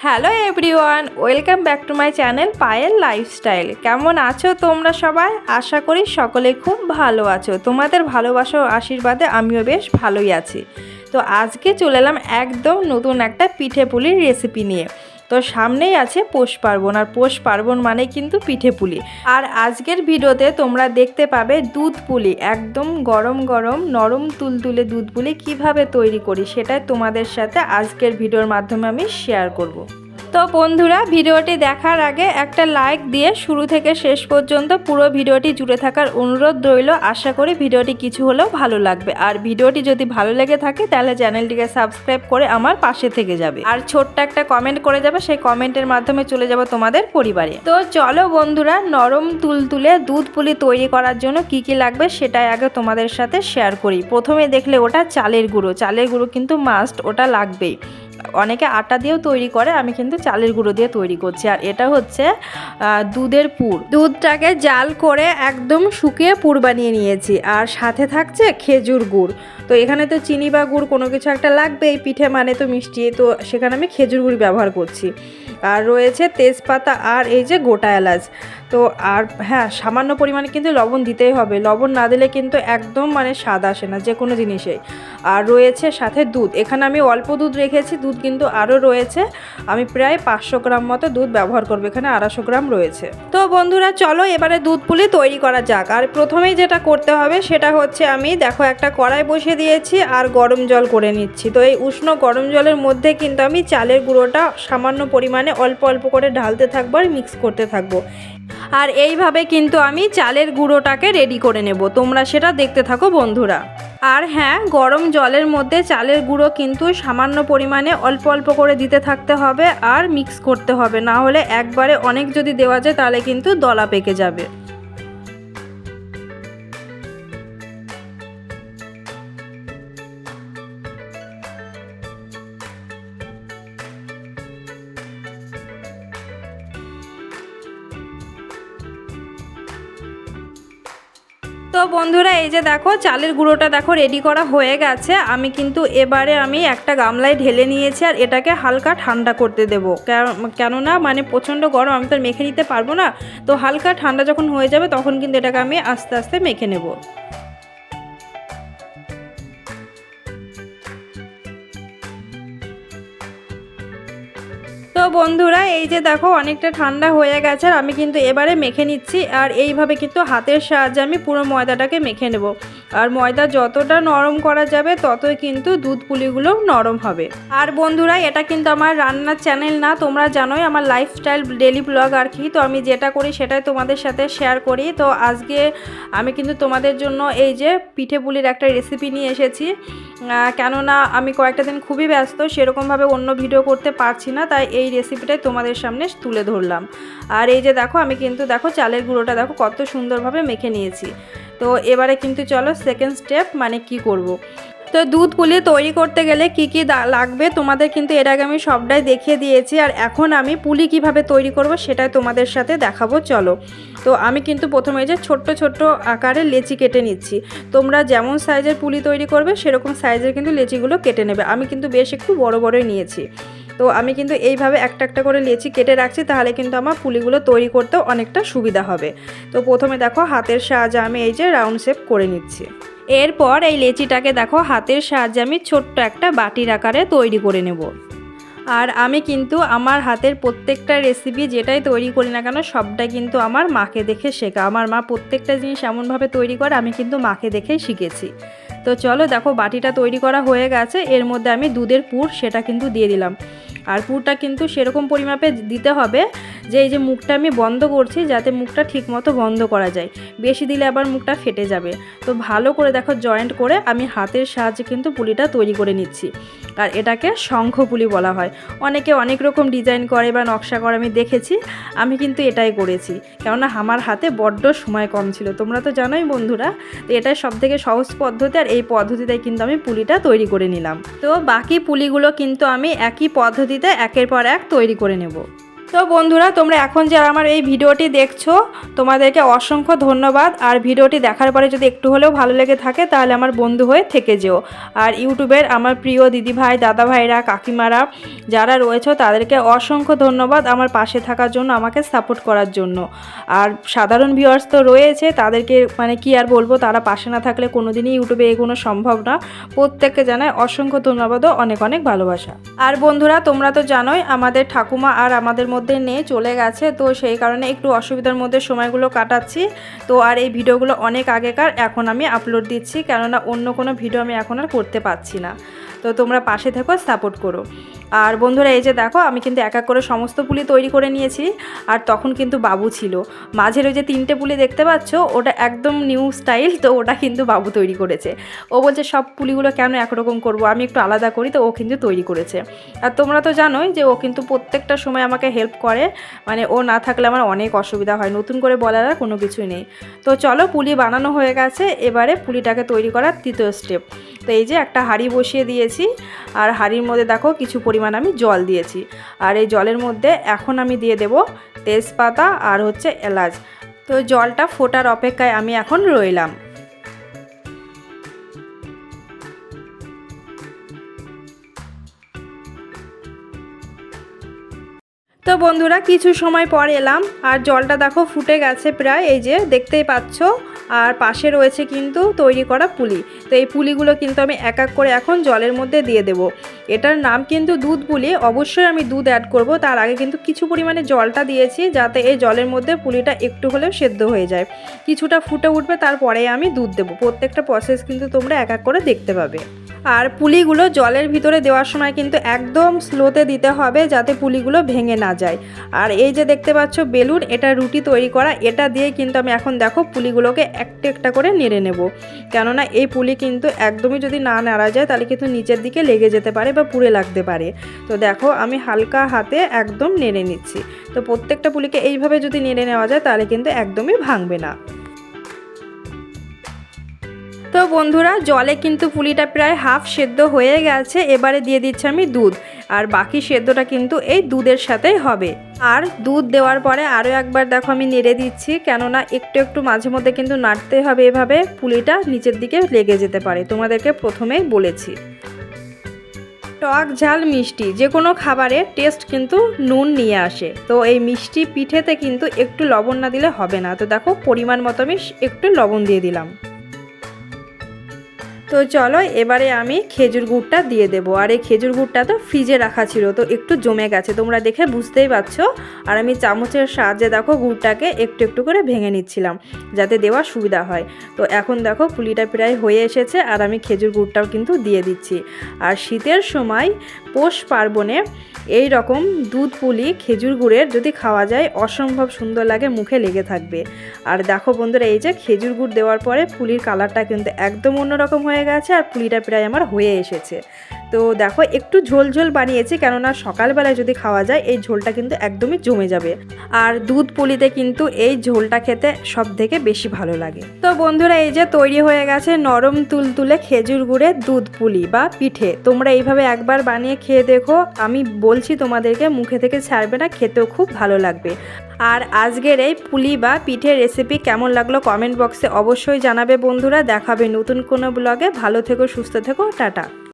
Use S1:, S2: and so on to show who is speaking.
S1: Hello everyone, welcome back to my channel Payel lifestyle. কেমন আছো তোমরা সবাই? আশা করি সকলে খুব ভালো আছো। তোমাদের ভালোবাসা ও আশীর্বাদে আমিও বেশ ভালোই আছি। তো আজকে চলে এলাম একদম নতুন একটা পিঠে পুলির রেসিপি নিয়ে। তো সামনেই আছে পৌষ পার্বণ, আর পৌষ পার্বণ মানে কিন্তু পিঠে পুলি আর আজকের ভিডিওতে তোমরা দেখতে পাবে দুধ পুলি, একদম গরম গরম, নরম তুলতুলে দুধ পুলি কীভাবে তৈরি করি সেটাই তোমাদের সাথে আজকের ভিডিওর মাধ্যমে আমি শেয়ার করব। তো বন্ধুরা, ভিডিওটি দেখার আগে একটা লাইক দিয়ে শুরু থেকে শেষ পর্যন্ত পুরো ভিডিওটি জুড়ে থাকার অনুরোধ রইল। আশা করি ভিডিওটি কিছু হলেও ভালো লাগবে। আর ভিডিওটি যদি ভালো লেগে থাকে, তাহলে চ্যানেলটিকে সাবস্ক্রাইব করে আমার পাশে থেকে যাবে। আর ছোট্ট একটা কমেন্ট করে যাবে, সেই কমেন্টের মাধ্যমে চলে যাব তোমাদের পরিবারে। তো চলো বন্ধুরা, নরম তুলতুলে দুধ পুলি তৈরি করার জন্য কি কি লাগবে সেটাই আগে তোমাদের সাথে শেয়ার করি। প্রথমে দেখলে ওটা চালের গুঁড়ো। চালের গুঁড়ো কিন্তু মাস্ট ওটা লাগবেই। অনেকে আটা দিয়েও তৈরি করে, আমি কিন্তু চালের গুঁড়ো দিয়ে তৈরি করছি। আর এটা হচ্ছে দুধের পুর। দুধটাকে জাল করে একদম শুকিয়ে পুর বানিয়ে নিয়েছি। আর সাথে থাকছে খেজুর গুড়। তো এখানে তো চিনি বা গুড় কোনো কিছু একটা লাগবে এই পিঠে মানে তো মিষ্টি। তো সেখানে আমি খেজুর গুড় ব্যবহার করছি। আর রয়েছে তেজপাতা আর এই যে গোটা এলাচ। তো আর হ্যাঁ সামান্য পরিমাণে কিন্তু লবণ দিতেই হবে। লবণ না দিলে কিন্তু একদম মানে স্বাদ আসে না যে কোনো জিনিসেই আর রয়েছে সাথে দুধ। এখানে আমি অল্প দুধ রেখেছি, দুধ কিন্তু আরও রয়েছে। আমি প্রায় পাঁচশো গ্রাম মতো দুধ ব্যবহার করব, এখানে আড়াইশো গ্রাম রয়েছে। তো বন্ধুরা, চলো এবারে দুধ পুলি তৈরি করা যাক। আর প্রথমেই যেটা করতে হবে, সেটা হচ্ছে আমি, দেখো একটা কড়াই বসিয়ে দিয়েছি আর গরম জল করে নিচ্ছি। তো এই উষ্ণ গরম জলের মধ্যে কিন্তু আমি চালের গুঁড়োটা সামান্য পরিমাণে অল্প অল্প করে ঢালতে থাকব আর মিক্স করতে থাকব। আর এইভাবে কিন্তু আমি চালের গুঁড়োটাকে রেডি করে নেব। তোমরা সেটা দেখতে থাকো, বন্ধুরা। আর হ্যাঁ গরম জলের মধ্যে চালের গুঁড়ো কিন্তু সামান্য পরিমাণে অল্প অল্প করে দিতে থাকতে হবে আর মিক্স করতে হবে। না হলে একবারে অনেক যদি দেওয়া যায়, তাহলে কিন্তু দলা পেকে যাবে। তো বন্ধুরা, এই যে দেখো, চালের গুঁড়োটা দেখো রেডি করা হয়ে গেছে। আমি কিন্তু এবারে আমি একটা গামলায় ঢেলে নিয়েছি আর এটাকে হালকা ঠান্ডা করতে দেবো। কেন- কেননা মানে প্রচণ্ড গরম, আমি তো মেখে নিতে পারব না। তো হালকা ঠান্ডা যখন হয়ে যাবে, তখন কিন্তু এটাকে আমি আস্তে আস্তে মেখে নেব। তো বন্ধুরা, এই যে দেখো অনেকটা ঠান্ডা হয়ে গেছে আর আমি কিন্তু এবারে মেখে নিচ্ছি আর এইভাবে কিন্তু হাতের সাহায্যে আমি পুরো ময়দাটাকে মেখে নেব। আর ময়দা যতটা নরম করা যাবে, ততই কিন্তু দুধ পুলিগুলো নরম হবে। আর বন্ধুরা, এটা কিন্তু আমার রান্নার চ্যানেল না, তোমরা জানোই আমার লাইফস্টাইল ডেলি ব্লগ আর কি। তো আমি যেটা করি সেটাই তোমাদের সাথে শেয়ার করি। তো আজকে আমি কিন্তু তোমাদের জন্য এই যে পিঠে পুলির একটা রেসিপি নিয়ে এসেছি। কেননা আমি কয়েকটা দিন খুবই ব্যস্ত, সেরকমভাবে অন্য ভিডিও করতে পারছি না, তাই এই রেসিপিটাই তোমাদের সামনে তুলে ধরলাম। আর এই যে দেখো, আমি কিন্তু দেখো চালের গুঁড়োটা দেখো কত সুন্দরভাবে মেখে নিয়েছি। তো এবারে কিন্তু চলো সেকেন্ড স্টেপ মানে কি করব। তো দুধ পুলি তৈরি করতে গেলে কি কি লাগবে তোমাদের কিন্তু এর আগে আমি সবটাই দেখিয়ে দিয়েছি। আর এখন আমি পুলি কীভাবে তৈরি করব সেটাই তোমাদের সাথে দেখাবো, চলো। তো আমি কিন্তু প্রথমে যে ছোট্ট ছোট্ট আকারে লেচি কেটে নিচ্ছি। তোমরা যেমন সাইজের পুলি তৈরি করবে, সেরকম সাইজের কিন্তু লেচিগুলো কেটে নেবে। আমি কিন্তু বেশ একটু বড় বড়ই নিয়েছি। তো আমি কিন্তু এইভাবে একটা একটা করে লেচি কেটে রাখছি, তাহলে কিন্তু আমার পুলিগুলো তৈরি করতেও অনেকটা সুবিধা হবে। তো প্রথমে দেখো হাতের সাহায্যে আমি এই যে রাউন্ড শেপ করে নিচ্ছি। এরপর এই লেচিটাকে দেখো হাতের সাহায্যে আমি ছোট্ট একটা বাটির আকারে তৈরি করে নেব। আর আমি কিন্তু আমার হাতের প্রত্যেকটা রেসিপি যেটাই তৈরি করি না কেন সবটাই কিন্তু আমার মাকে দেখে শেখা। আমার মা প্রত্যেকটা জিনিস এমনভাবে তৈরি করে, আমি কিন্তু মাকে দেখেই শিখেছি। তো চলো দেখো বাটিটা তৈরি করা হয়ে গেছে। এর মধ্যে আমি দুধের পুর, সেটা কিন্তু দিয়ে দিলাম। আর পুরটা কিন্তু সেরকম পরিমাপে দিতে হবে যে এই যে মুখটা আমি বন্ধ করছি যাতে মুখটা ঠিকমতো বন্ধ করা যায়। বেশি দিলে আবার মুখটা ফেটে যাবে। তো ভালো করে দেখো জয়েন্ট করে আমি হাতের সাহায্যে কিন্তু পুলিটা তৈরি করে নিচ্ছি। আর এটাকে শঙ্খ পুলি বলা হয়। অনেকে অনেক রকম ডিজাইন করে বা নকশা করে, আমি দেখেছি। আমি কিন্তু এটাই করেছি। কেননা আমার হাতে বড্ড সময় কম ছিল। তোমরা তো জানোই বন্ধুরা, তো এটাই সব থেকে সহজ পদ্ধতি আর এই পদ্ধতিতে কিন্তু আমি পুলিটা তৈরি করে নিলাম। তো বাকি পুলিগুলো কিন্তু আমি একই পদ্ধতিতে একের পর এক তৈরি করে নেব। তো বন্ধুরা, তোমরা এখন যারা আমার এই ভিডিওটি দেখছ, তোমাদেরকে অসংখ্য ধন্যবাদ। আর ভিডিওটি দেখার পরে যদি একটু হলেও ভালো লেগে থাকে, তাহলে আমার বন্ধু হয়ে থেকে যেও। আর ইউটিউবের আমার প্রিয় দিদিভাই, দাদাভাইরা, কাকিমারা, যারা রয়েছে, তাদেরকে অসংখ্য ধন্যবাদ আমার পাশে থাকার জন্য, আমাকে সাপোর্ট করার জন্য। আর সাধারণ ভিউয়ার্স তো রয়েছে, তাদেরকে মানে কি আর বলব, তারা পাশে না থাকলে কোনো দিনই ইউটিউবে এগোনো সম্ভব না। প্রত্যেককে জানাই অসংখ্য ধন্যবাদ ও অনেক অনেক ভালোবাসা। আর বন্ধুরা, তোমরা তো জানোই, আমাদের ঠাকুমা আর আমাদের মধ্যে নেই চলে গেছে। তো সেই কারণে একটু অসুবিধার মধ্যে সময়গুলো কাটাচ্ছি। তো আর এই ভিডিওগুলো অনেক আগেকার, এখন আমি আপলোড দিচ্ছি। কেননা অন্য কোনো ভিডিও আমি এখন আর করতে পারছি না। তো তোমরা পাশে থেকো সাপোর্ট করো। আর বন্ধুরা, এই যে দেখো, আমি কিন্তু এক এক করে সমস্ত পুলি তৈরি করে নিয়েছি, আর তখন কিন্তু বাবু ছিল। মাঝের ওই যে তিনটে পুলি দেখতে পাচ্ছ, ওটা একদম নিউ স্টাইল তো ওটা কিন্তু বাবু তৈরি করেছে। ও বলছে, সব পুলিগুলো কেন একরকম করব? আমি একটু আলাদা করি। তো ও কিন্তু তৈরি করেছে। আর তোমরা তো জানোই যে ও কিন্তু প্রত্যেকটা সময় আমাকে হেল্প করে। মানে ও না থাকলে আমার অনেক অসুবিধা হয়, নতুন করে বলার আর কোনো কিছুই নেই। তো চলো, পুলি বানানো হয়ে গেছে, এবারে পুলিটাকে তৈরি করার তৃতীয় স্টেপ তো এই যে একটা হাঁড়ি বসিয়ে দিয়েছি। আর হাঁড়ির মধ্যে দেখো কিছু পরিমাণ আমি জল দিয়েছি। আর এই জলের মধ্যে এখন আমি দিয়ে দেব তেজপাতা আর হচ্ছে এলাচ। তো জলটা ফোটার অপেক্ষায় আমি এখন রইলাম। তো বন্ধুরা, কিছু সময় পর এলাম। আর জলটা দেখো ফুটে গেছে প্রায়। এই যে দেখতেই পাচ্ছ আর পাশে রয়েছে কিন্তু তৈরি করা পুলি। তো এই পুলিগুলো কিন্তু আমি এক এক করে এখন জলের মধ্যে দিয়ে দেব। এটার নাম কিন্তু দুধ পুলি। অবশ্যই আমি দুধ অ্যাড করব। তার আগে কিন্তু কিছু পরিমাণে জলটা দিয়েছি যাতে এই জলের মধ্যে পুলিটা একটু হলেও সেদ্ধ হয়ে যায়। কিছুটা ফুটে উঠবে, তারপরে আমি দুধ দেবো। প্রত্যেকটা প্রসেস কিন্তু তোমরা এক এক করে দেখতে পাবে। আর পুলিগুলো জলের ভিতরে দেওয়ার সময় কিন্তু একদম স্লোতে দিতে হবে যাতে পুলিগুলো ভেঙে না যায়। আর এই যে দেখতে পাচ্ছ বেলুন, এটা রুটি তৈরি করা, এটা দিয়ে কিন্তু আমি এখন দেখো পুলিগুলোকে একটা একটা করে নেড়ে নেব। কেননা এই পুলি কিন্তু একদমই যদি না নাড়া যায়, তাহলে কিন্তু নিচের দিকে লেগে যেতে পারে বা পুড়ে লাগতে পারে। তো দেখো, আমি হালকা হাতে একদম নেড়ে নিচ্ছি। তো প্রত্যেকটা পুলিকে এইভাবে যদি নেড়ে নেওয়া যায়, তাহলে কিন্তু একদমই ভাঙবে না। তো বন্ধুরা, জলে কিন্তু পুলিটা প্রায় হাফ সেদ্ধ হয়ে গেছে, এবারে দিয়ে দিচ্ছি আমি দুধ। আর বাকি সেদ্ধটা কিন্তু এই দুধের সাথেই হবে। আর দুধ দেওয়ার পরে আরও একবার দেখো আমি নেড়ে দিচ্ছি, কেননা একটু একটু মাঝে মধ্যে কিন্তু নাড়তে হবে এভাবে, পুলিটা নিচের দিকে লেগে যেতে পারে। তোমাদেরকে প্রথমেই বলেছি। টক ঝাল মিষ্টি, যে কোনো খাবারের টেস্ট কিন্তু নুন নিয়ে আসে। তো এই মিষ্টি পিঠেতে কিন্তু একটু লবণ না দিলে হবে না। তো দেখো, পরিমাণ মতো আমি একটু লবণ দিয়ে দিলাম। তো চলো, এবারে আমি খেজুর গুড়টা দিয়ে দেবো। আর এই খেজুর গুড়টা তো ফ্রিজে রাখা ছিল, তো একটু জমে গেছে। তোমরা দেখে বুঝতেই পারছ। আর আমি চামচের সাহায্যে দেখো গুড়টাকে একটু একটু করে ভেঙে নিচ্ছিলাম, যাতে দেওয়ার সুবিধা হয়। তো এখন দেখো পুলিটা প্রায় হয়ে এসেছে, আর আমি খেজুর গুড়টাও কিন্তু দিয়ে দিচ্ছি। আর শীতের সময় পৌষ পার্বণে এই রকম দুধ পুলি খেজুর গুড়ের যদি খাওয়া যায়, অসম্ভব সুন্দর লাগে, মুখে লেগে থাকবে। আর দেখো বন্ধুরা, এই যে খেজুর গুড় দেওয়ার পরে পুলির কালারটা কিন্তু একদম অন্যরকম হয়ে গেছে আর পুলিটা প্রায় আমার হয়ে এসেছে। তো দেখো, একটু ঝোল ঝোল বানিয়েছি, কেননা সকালবেলায় যদি খাওয়া যায়, এই ঝোলটা কিন্তু একদমই জমে যাবে। আর দুধ পুলিতে কিন্তু এই ঝোলটা খেতে সব থেকে বেশি ভালো লাগে। তো বন্ধুরা, এই যে তৈরি হয়ে গেছে নরম তুলতুলে খেজুর গুড়ের দুধ পুলি বা পিঠে। তোমরা এইভাবে একবার বানিয়ে খেয়ে দেখো। আমি বলছি তোমাদেরকে, মুখে থেকে ছাড়বে না, খেতেও খুব ভালো লাগবে। আর আজকের এই পুলি বা পিঠে রেসিপি কেমন লাগল কমেন্ট বক্সে অবশ্যই জানাবে বন্ধুরা। দেখাবে নতুন কোনো ব্লগে ভালো থেকো, সুস্থ থেকো, টাটা।